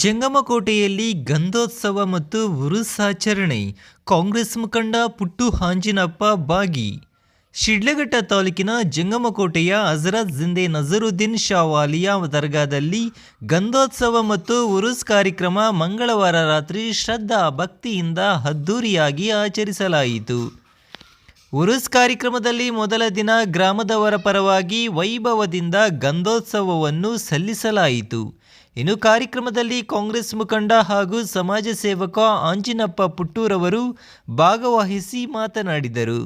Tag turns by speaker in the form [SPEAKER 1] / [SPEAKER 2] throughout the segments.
[SPEAKER 1] ಜಂಗಮಕೋಟೆಯಲ್ಲಿ ಗಂಧೋತ್ಸವ ಮತ್ತು ಉರುಸಾಚರಣೆ. ಕಾಂಗ್ರೆಸ್ ಮುಖಂಡ ಪುಟ್ಟು ಹಾಂಜಿನಪ್ಪ ಬಾಗಿ. ಶಿಡ್ಲಘಟ್ಟ ತಾಲೂಕಿನ ಜಂಗಮಕೋಟೆಯ ಹಜರತ್ ಜಿಂದೆ ನಜರುದ್ದೀನ್ ಶಾವಾಲಿಯಾ ದರ್ಗಾದಲ್ಲಿ ಗಂಧೋತ್ಸವ ಮತ್ತು ಉರುಸ್ ಕಾರ್ಯಕ್ರಮ ಮಂಗಳವಾರ ರಾತ್ರಿ ಶ್ರದ್ಧಾ ಭಕ್ತಿಯಿಂದ ಅದ್ದೂರಿಯಾಗಿ ಆಚರಿಸಲಾಯಿತು. ಉರುಸ್ ಕಾರ್ಯಕ್ರಮದಲ್ಲಿ ಮೊದಲ ದಿನ ಗ್ರಾಮದವರ ಪರವಾಗಿ ವೈಭವದಿಂದ ಗಂಧೋತ್ಸವವನ್ನು ಸಲ್ಲಿಸಲಾಯಿತು. ಇನ್ನು ಕಾರ್ಯಕ್ರಮದಲ್ಲಿ ಕಾಂಗ್ರೆಸ್ ಮುಖಂಡ ಹಾಗೂ ಸಮಾಜ ಸೇವಕ ಆಂಜಿನಪ್ಪ ಪುಟ್ಟೂರವರು ಭಾಗವಹಿಸಿ ಮಾತನಾಡಿದರು.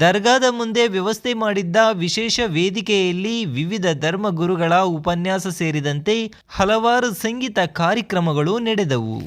[SPEAKER 1] ದರ್ಗಾದ ಮುಂದೆ ವ್ಯವಸ್ಥೆ ಮಾಡಿದ್ದ ವಿಶೇಷ ವೇದಿಕೆಯಲ್ಲಿ ವಿವಿಧ ಧರ್ಮಗುರುಗಳ ಉಪನ್ಯಾಸ ಸೇರಿದಂತೆ ಹಲವಾರು ಸಂಗೀತ ಕಾರ್ಯಕ್ರಮಗಳು ನಡೆದವು.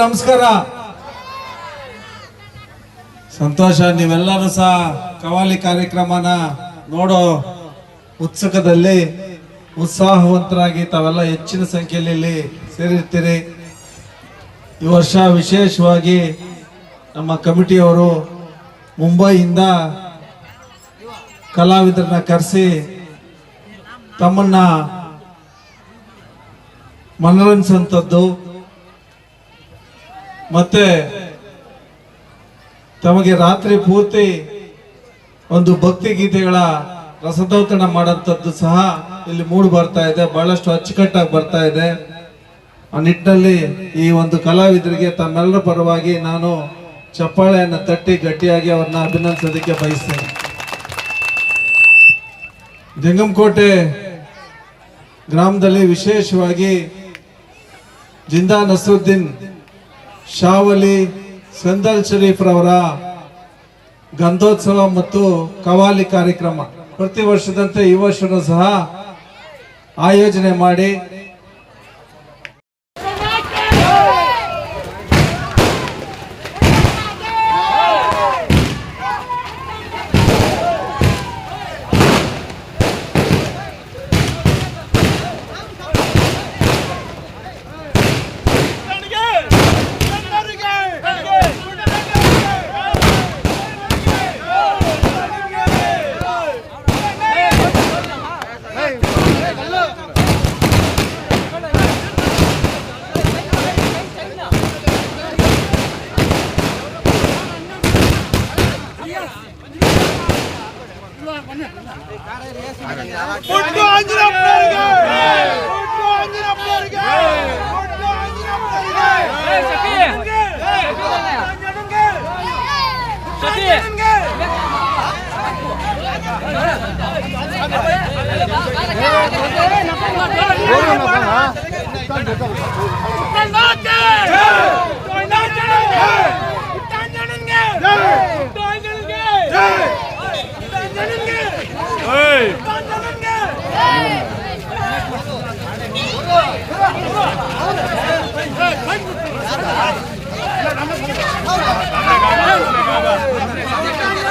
[SPEAKER 2] ನಮಸ್ಕಾರ. ಸಂತೋಷ, ನೀವೆಲ್ಲರೂ ಸಹ ಕವಾಲಿ ಕಾರ್ಯಕ್ರಮನ ನೋಡೋ ಉತ್ಸುಕದಲ್ಲಿ ಉತ್ಸಾಹವಂತರಾಗಿ ತಾವೆಲ್ಲ ಹೆಚ್ಚಿನ ಸಂಖ್ಯೆಯಲ್ಲಿ ಸೇರಿರ್ತೀರಿ. ಈ ವರ್ಷ ವಿಶೇಷವಾಗಿ ನಮ್ಮ ಕಮಿಟಿಯವರು ಮುಂಬೈಯಿಂದ ಕಲಾವಿದರನ್ನ ಕರೆಸಿ ತಮ್ಮನ್ನ ಮನರಂಜಿಸುವಂಥದ್ದು ಮತ್ತೆ ತಮಗೆ ರಾತ್ರಿ ಪೂರ್ತಿ ಒಂದು ಭಕ್ತಿ ಗೀತೆಗಳ ರಸದೌತಣ ಮಾಡೋಂಥದ್ದು ಸಹ ಇಲ್ಲಿ ಮೂಡಿ ಬರ್ತಾ ಇದೆ. ಬಹಳಷ್ಟು ಅಚ್ಚುಕಟ್ಟಾಗಿ ಬರ್ತಾ ಇದೆ. ಆ ನಿಟ್ಟಿನಲ್ಲಿ ಈ ಒಂದು ಕಲಾವಿದರಿಗೆ ತಮ್ಮೆಲ್ಲರ ಪರವಾಗಿ ನಾನು ಚಪ್ಪಾಳೆಯನ್ನು ತಟ್ಟಿ ಗಟ್ಟಿಯಾಗಿ ಅವ್ರನ್ನ ಅಭಿನಂದಿಸೋದಕ್ಕೆ ಬಯಸ್ತೇನೆ. ಜಂಗಮಕೋಟೆ ಗ್ರಾಮದಲ್ಲಿ ವಿಶೇಷವಾಗಿ ಜಿಂದಾ ನಸರುದ್ದೀನ್ ಶಾವಲಿ ಸಂದಲ್ ಶರೀಫ್ ರವರ ಗಂಧೋತ್ಸವ ಮತ್ತು ಕವಾಲಿ ಕಾರ್ಯಕ್ರಮ. ಪ್ರತಿ ವರ್ಷದಂತೆ ಈ ವರ್ಷನೂ ಸಹ ಆಯೋಜನೆ ಮಾಡಿ
[SPEAKER 3] ಪುಟ್ಟು ಆಂಜನಪ್ಪನವರಿಗೆ ಪುಟ್ಟು ಆಂಜನಪ್ಪನವರಿಗೆ ಪುಟ್ಟು ಆಂಜನಪ್ಪನವರಿಗೆ
[SPEAKER 4] ಮುಂದಿನ ಎಮ್ಮೆಲ್ಲೆ ಪುಟ್ಟು ಹಚ್ಚಿನಪ್ಪ ಮುಂದಿನ ಎಮ್ಮೆಲ್ಲೆ ಪುಟ್ಟು ಹಚ್ಚಿನಪ್ಪ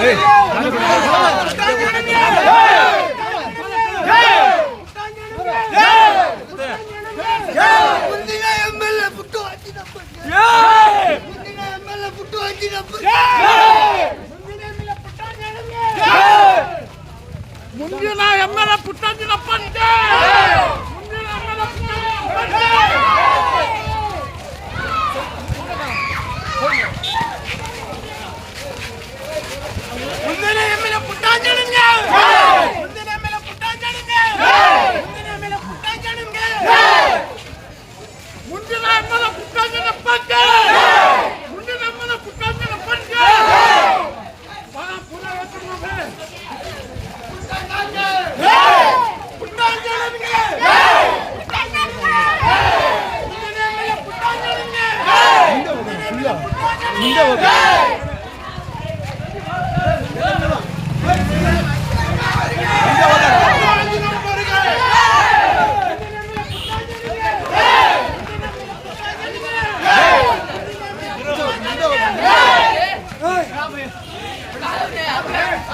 [SPEAKER 3] ಮುಂದಿನ ಎಮ್ಮೆಲ ಪುಟ್ಟಂಜಿನಪ್ಪ